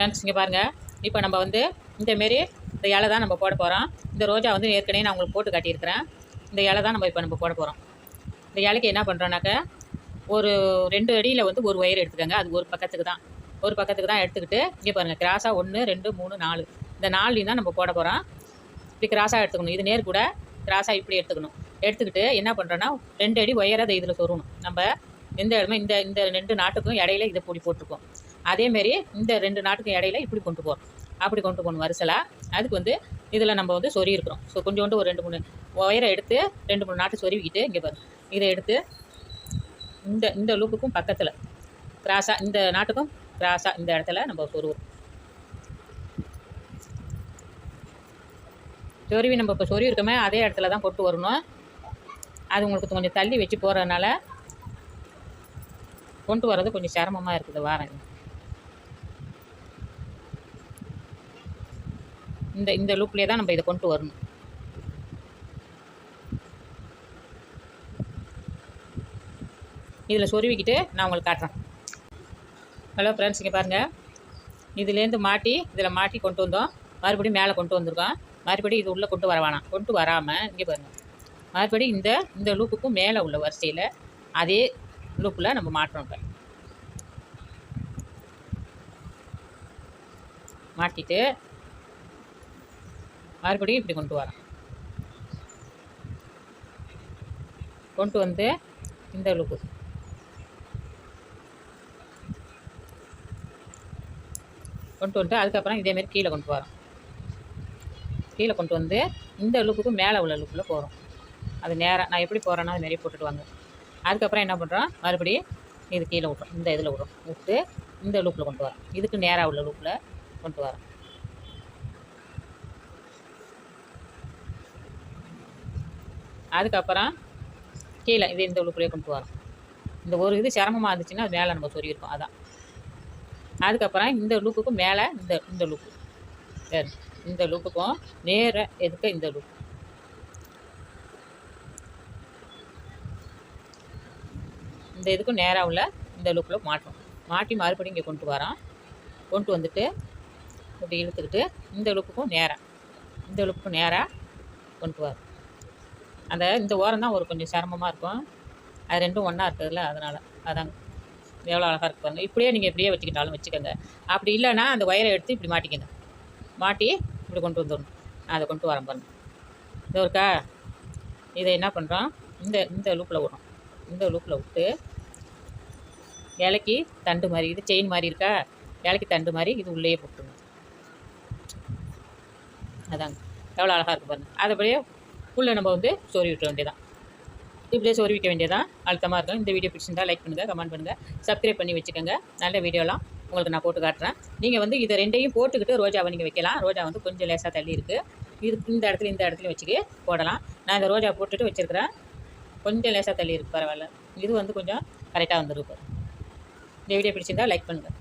Friends இங்கே பாருங்கள் இப்போ நம்ம வந்து இந்த மாரி இந்த இலை தான் நம்ம போட போகிறோம் இந்த ரோஜா வந்து ஏற்கனவே நான் உங்களுக்கு போட்டு காட்டியிருக்கிறேன். இந்த இலை தான் நம்ம இப்போ நம்ம போட போகிறோம் இந்த இலைக்கு என்ன பண்ணுறோன்னாக்க ஒரு ரெண்டு அடியில் வந்து ஒரு ஒயர் எடுத்துக்கோங்க. அது ஒரு பக்கத்துக்கு தான். ஒரு பக்கத்துக்கு தான் எடுத்துக்கிட்டு இங்கே பாருங்கள் கிராஸாக ஒன்று ரெண்டு மூணு நாலு. இந்த நாலுலையும் தான் நம்ம போட போகிறோம் இப்படி கிராஸாக எடுத்துக்கணும். இது நேர் கூட கிராஸாக இப்படி எடுத்துக்கணும். எடுத்துக்கிட்டு என்ன பண்ணுறோன்னா ரெண்டு அடி ஒயரை அதை இதில் சொருணும் நம்ம எந்த இடமே இந்த இந்த ரெண்டு நாட்டுக்கும் இடையில இதை பொடி போட்டிருக்கோம். அதேமாரி இந்த ரெண்டு நாட்டுக்கும் இடையில இப்படி கொண்டு போகிறோம் அப்படி கொண்டு போகணும் வரிசலாக அதுக்கு வந்து இதில் நம்ம வந்து சொறி இருக்கிறோம். ஸோ கொஞ்சோண்டு ஒரு ரெண்டு மூணு ஒயரை எடுத்து ரெண்டு மூணு நாட்டு சொருவிக்கிட்டு இங்கே பாருங்க இதை எடுத்து இந்த இந்த லூப்புக்கும் பக்கத்தில் கிராஸாக இந்த நாட்டுக்கும் கிராஸாக இந்த இடத்துல நம்ம சொருவோம் சொருவி நம்ம இப்போ சொருவி இருக்கோமே அதே இடத்துல தான் கொண்டு வரணும். அது உங்களுக்கு கொஞ்சம் தள்ளி வச்சு போகிறதுனால கொண்டு வர்றது கொஞ்சம் சிரமமாக இருக்குது வாரங்க இந்த இந்த லூப்லேயே தான் நம்ம இதை கொண்டு வரணும். இதில் சொருவிக்கிட்டு நான் உங்களுக்கு காட்டுறேன். ஹலோ ஃப்ரெண்ட்ஸ் இங்கே பாருங்கள் இதுலேருந்து மாட்டி இதில் மாட்டி கொண்டு வந்தோம். மறுபடியும் மேலே கொண்டு வந்திருக்கோம். மறுபடியும் இது உள்ளே கொண்டு வரவானாம் கொண்டு வராமல் இங்கே பாருங்கள் மறுபடியும் இந்த இந்த லூப்புக்கும் மேலே உள்ள வரிசையில் அதே லூப்பில் நம்ம மாட்டுறோம் இப்போ. மாட்டிட்டு மறுபடியும் இப்படி கொண்டு வரோம் கொண்டு வந்து இந்த லூப்பு கொண்டு வந்துட்டு அதுக்கப்புறம் இதேமாரி கீழே கொண்டு வரோம் கீழே கொண்டு வந்து இந்த லூப்புக்கு மேலே உள்ள லூப்பில் போகிறோம் அது நேராக நான் எப்படி போகிறேன்னா அது மாரி போட்டுட்டு வாங்க. அதுக்கப்புறம் என்ன பண்ணுறோம் மறுபடியும் இது கீழே விட்றோம் இந்த இதில் விட்றோம். விட்டு இந்த லூப்பில் கொண்டு வரோம் இதுக்கு நேராக உள்ள லூப்பில் கொண்டு வரோம் அதுக்கப்புறம் கீழே இது இந்த லூப்லேயே கொண்டு வரோம் இந்த ஒரு இது சிரமமாக இருந்துச்சுன்னா அது மேலே நம்ம சொல்லியிருக்கோம் அதான். அதுக்கப்புறம் இந்த லூப்புக்கும் மேலே இந்த இந்த லூப்பு சரி இந்த லூப்புக்கும் நேர எதுக்க இந்த லூப் இந்த இதுக்கும் நேராக உள்ள இந்த லூப்பில் மாட்டோம் மாட்டி மறுபடியும் இங்கே கொண்டு வரோம். கொண்டு வந்துட்டு இப்படி இழுத்துக்கிட்டு இந்த லூப்புக்கும் நேராக இந்த லூப்புக்கும் நேராக கொண்டு வரோம். அந்த இந்த ஓரம் தான் ஒரு கொஞ்சம் சிரமமாக இருக்கும். அது ரெண்டும் ஒன்றா இருக்குதுல்ல அதனால். அதாங்க எவ்வளோ அழகாக இருக்கு பாருங்கள் இப்படியே நீங்கள் இப்படியே வச்சுக்கிட்டாலும் வச்சுக்கோங்க. அப்படி இல்லைன்னா அந்த ஒயரை எடுத்து இப்படி மாட்டிக்கங்க. மாட்டி இப்படி கொண்டு வந்துடணும். நான் அதை கொண்டு வரேன் பாருங்கள் இது இருக்கா? இதை என்ன பண்ணுறோம் இந்த இந்த லூப்பில் விடுறோம். இந்த லூப்பில் விட்டு இலைக்கு தண்டு மாதிரி இது செயின் மாதிரி இருக்கா? இலைக்கு தண்டு மாதிரி இது உள்ளேயே போட்டுருங்க. அதாங்க. எவ்வளோ அழகாக இருக்குது பாருங்கள் அதுபடியே உள்ளே நம்ம வந்து சோறி விட்ட வேண்டியதான் இப்படியே சோறி விற்க வேண்டியதான் அழுத்தமாக இருக்கும் இந்த வீடியோ பிடிச்சிருந்தா லைக் பண்ணுங்கள் கமெண்ட் பண்ணுங்கள் சப்ஸ்கிரைப் பண்ணி வச்சுக்கோங்க. நல்ல வீடியோலாம் உங்களுக்கு நான் போட்டு காட்டுறேன். நீங்கள் வந்து இதை ரெண்டையும் போட்டுக்கிட்டு ரோஜாவை நீங்கள் வைக்கலாம். ரோஜா வந்து கொஞ்சம் லேசாக தள்ளி இருக்குது இது இந்த இடத்துல இந்த இடத்துல வச்சுக்கி போடலாம். நான் இந்த ரோஜா போட்டுட்டு வச்சுருக்கிறேன். கொஞ்சம் லேசாக தள்ளி இருக்குது பரவாயில்ல. இது வந்து கொஞ்சம் கரெக்டாக வந்துருக்கு இந்த வீடியோ பிடிச்சிருந்தா லைக் பண்ணுங்கள்